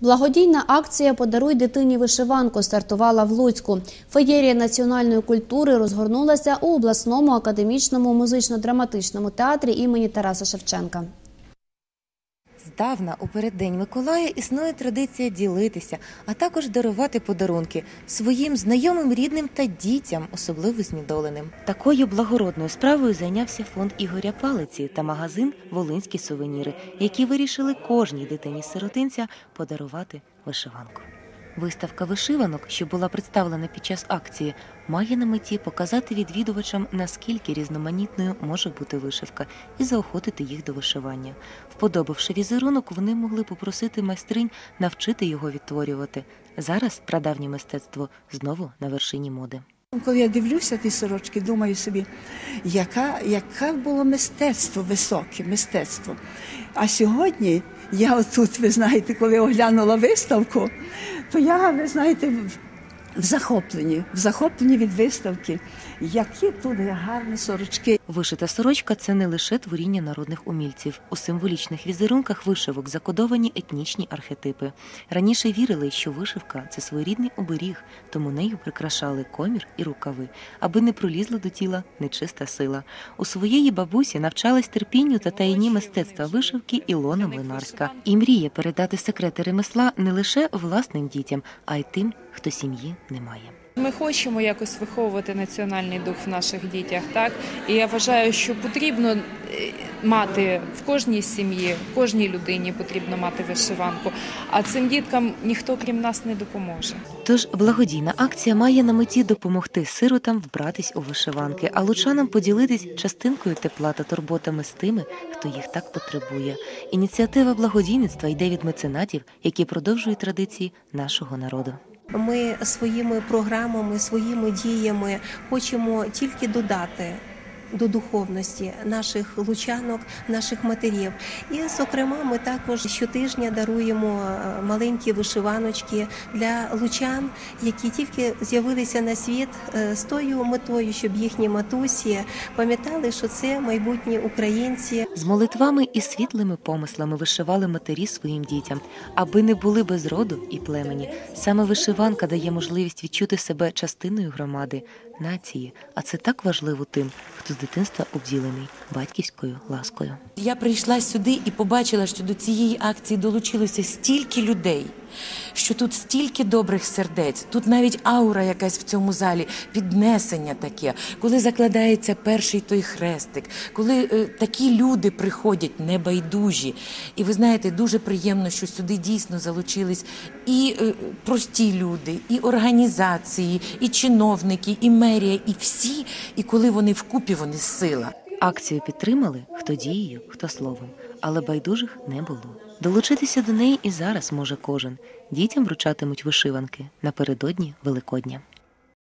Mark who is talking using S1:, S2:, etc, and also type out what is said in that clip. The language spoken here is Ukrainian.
S1: Благодійна акція Подаруй дитині вишиванку стартувала в Луцьку. Феєрія національної культури розгорнулася у обласному академічному музично-драматичному театрі імені Тараса Шевченка.
S2: Здавна у переддень Миколая існує традиція ділитися, а також дарувати подарунки своїм знайомим, рідним та дітям, особливо знідоленим. Такою благородною справою зайнявся фонд Ігоря Палиці та магазин Волинські сувеніри, які вирішили кожній дитині сиротинця подарувати вишиванку. Виставка вишиванок, що була представлена під час акції, має на меті показати відвідувачам, наскільки різноманітною може бути вишивка, і заохотити їх до вишивання. Вподобавши візерунок, вони могли попросити майстринь навчити його відтворювати. Зараз прадавнє мистецтво знову на вершині моди.
S3: Коли я дивлюся ті сорочки, думаю собі, яка, яке було мистецтво високе, мистецтво. А сьогодні я отут, ви знаєте, коли оглянула виставку, то я, ви знаєте, в, захопленні, в захопленні від виставки, які тут гарні сорочки.
S2: Вишита сорочка це не лише творіння народних умільців. У символічних візерунках вишивок закодовані етнічні архетипи. Раніше вірили, що вишивка це своєрідний оберіг, тому нею прикрашали комір і рукави, аби не пролізла до тіла нечиста сила. У своєї бабусі навчалась терпінню та таїні мистецтва вишивки Ілона Млинарська і мріє передати секрети ремесла не лише власним дітям, а й тим, хто сім'ї не має.
S4: Ми хочемо якось виховувати національний дух в наших дітях, так і я вважаю, що потрібно е, мати в кожній сім'ї, в кожній людині потрібно мати вишиванку. А цим діткам ніхто крім нас не допоможе.
S2: Тож благодійна акція має на меті допомогти сиротам вбратись у вишиванки, а лучанам поділитись частинкою тепла та турботами з тими, хто їх так потребує. Ініціатива благодійництва йде від меценатів, які продовжують традиції нашого народу.
S5: Ми своїми програмами, своїми діями хочемо тільки додати. До духовності наших лучанок, наших матерів, і зокрема, ми також щотижня даруємо е, маленькі вишиваночки для лучан, які тільки з'явилися на світ е, з тою метою, щоб їхні матусі пам'ятали, що це майбутні українці,
S2: З молитвами і світлими помислами вишивали матері своїм дітям, аби не були без роду і племені. Саме вишиванка дає можливість відчути себе частиною громади, нації, а це так важливо тим, з дитинства обділений батьківською ласкою.
S6: Я прийшла сюди і побачила, що до цієї акції долучилося стільки людей, що тут стільки добрих сердець, тут навіть аура якась в цьому залі, піднесення таке, коли закладається перший той хрестик, коли е, такі люди приходять небайдужі. І ви знаєте, дуже приємно, що сюди дійсно залучились і е, прості люди, і організації, і чиновники, і мерія, і всі. І коли вони вкупі, вони сила.
S2: Акцію підтримали хто дією, хто словом, але байдужих не було. Долучитися до неї і зараз може кожен. Дітям вручатимуть вишиванки напередодні Великодня.